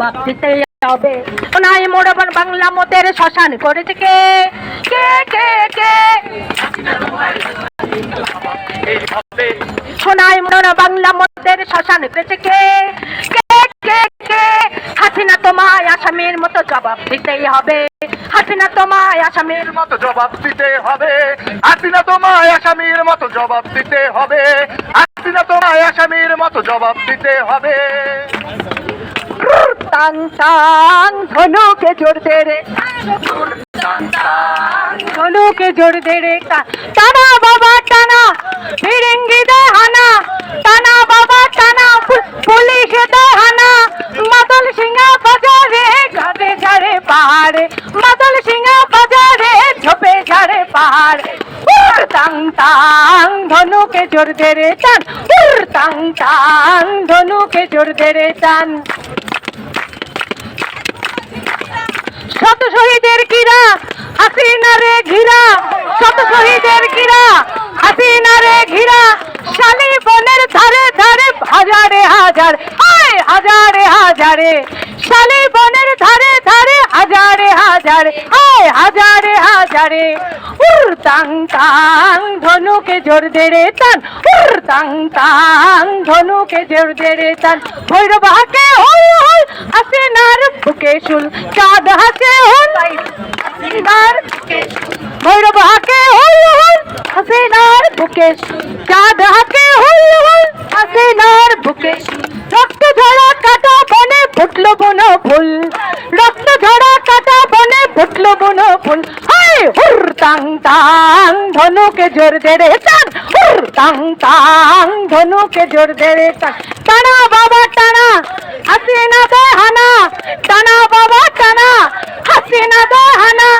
জবাব দিতে হবে নাই মোড় বাংলা মতের শ্মশান করেছে কে? কে কে কে? মোড় বাংলা মতের শ্মশান করেছে কে? কে কে কে? হাসিনা তোমায় আসামির মতো জবাব দিতেই হবে। হাসিনা তোমায় আসামির মতো জবাব দিতে হবে। আসিনা তোমায় আসামির মতো জবাব দিতে হবে। তোমায় আসামির মতো জবাব দিতে হবে। ধনুকে জোর দে রে। ধনুকে জোর দে রে টানা বাবা, টানা। ফিরিঙ্গি দে হানা। টানা বাবা, টানা। পুলিশে দে হানা। মাদল সিংহা বাজারে গাবে ঝাড়ে পাহাড়ে। মাদল সিংহা বাজারে ঝোপে ঝাড়ে পাহাড়ে। টাং ধনুকে জোর দে টান উর, টান টান, ধনুকে জোর দে টান শত শহীদের কিরা হাসিনা রে ঘিরা। শত শহীদের কিরা হাসিনা রে ঘিরা। শালি বনের ধারে ধারে, হাজারে, হাজার। হাজারে, শালি বনের ধারে ধারে হাজারে হাজারে আয় হাজারে হাজারে। উর তাং তাং, ধনুকে জোর দে রে টান। উর তাং তাং, ধনুকে জোর দে রে টান। ভৈরব হাকে হই হই হাসিনার বুকে শুল চাঁদ হাসে হল হাসিনার ভৈরব হাকে হই হই হাসিনার বুকে চাঁদ হাকে হই হই হাসিনার বুকে রক্ত ঝরা বন ফুল। রক্ত ঝরা কাটা বনে ফুটলো বন ফুল। হাই হুর, তাং তাং, ধনুকে জোর দে রে টান। হুর, তাং তাং, ধনুকে জোর দে রে টান। টানা বাবা, টানা হাসিনা দে হানা। টানা বাবা, টানা হাসিনা দে হানা।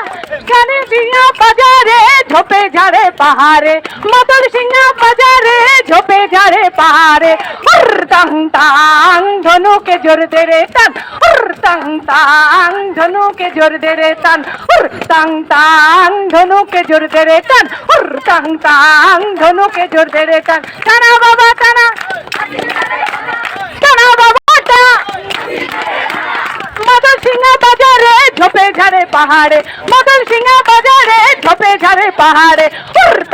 কানে বিয়া বাজারে, ঝোপে ঝাড়ে পাহাড়ে। মদল সিংহা বাজারে, ঝোপে পাহাড়ে উর তাং তাং, ধনুকে জোর দে রে টান। উর তাং তাং, ধনুকে জোর দে রে টান। উর তাং তাং, ধনুকে জোর দে রে টান। উর তাং তাং, ধনুকে জোর দে রে টান। টানা বাবা, টানা। টানা বাবা, টানা। মদন সিংহা বাজারে, ঝোপে ঝাড়ে পাহাড়ে। মদন সিংহা বাজারে, ঝোপে ঝাড়ে পাহাড়ে।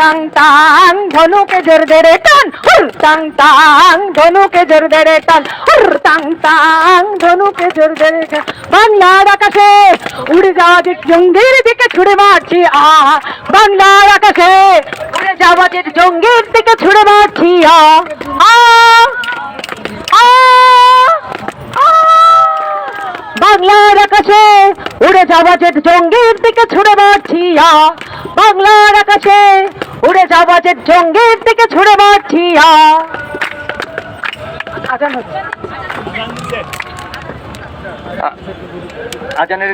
টাং টাং, ধনুকে জোর দে রে টান উর টাং টাং, ধনুকে জোর দে রে টান উর টাং টাং, ধনুকে জোর দে রে টান। বাংলার আকাশে উড়ে যাওয়া যে জঙ্গির দিকে ছুড়ে মারছি, আ, বাংলার আকাশে উড়ে যাওয়া যে জঙ্গির দিকে ছুড়ে মারছি আ। বাংলার আকাশে উড়ে যাওয়া যে জঙ্গির দিকে ছুড়ে মারছি, আ, বাংলার আকাশে উড়ে ঢঙ্গের থেকে ছুড়ে মারছি আজানের